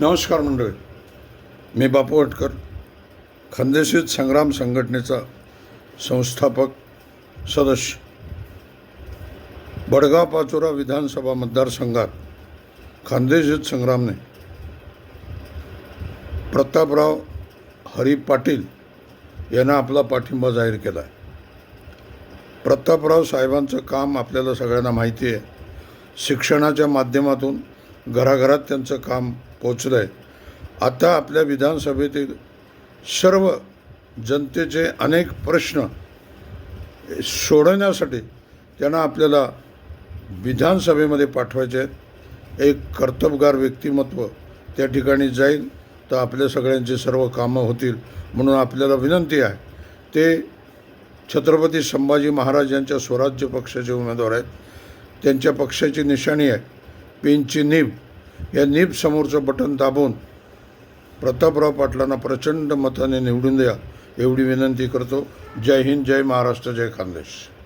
नमस्कार मंडळी. मी बापू अटकर खंदेशीत संग्राम संघटनेचा संस्थापक सदस्य. बडगाव पाचोरा विधानसभा मतदारसंघात खानदेशीत संग्रामने प्रतापराव हरी पाटील यांना आपला पाठिंबा जाहीर केला आहे. प्रतापराव साहेबांचं काम आपल्याला सगळ्यांना माहिती आहे. शिक्षणाच्या माध्यमातून घराघरात त्यांचं काम पोचलं आहे आता आपल्या विधानसभेतील सर्व जनतेचे अनेक प्रश्न सोडवण्यासाठी त्यांना आपल्याला विधानसभेमध्ये पाठवायचे आहेत. एक कर्तबगार व्यक्तिमत्व त्या ठिकाणी जाईल तर आपल्या सगळ्यांची सर्व कामं होतील म्हणून आपल्याला विनंती आहे. ते छत्रपती संभाजी महाराज यांच्या स्वराज्य पक्षाचे उमेदवार आहेत. त्यांच्या पक्षाची निशाणी आहे. पेनची नीब. या नीब समोरचं बटन दाबून प्रतापराव पाटलांना प्रचंड मताने निवडून द्या एवढी विनंती करतो. जय हिंद जय महाराष्ट्र जय खानदेश.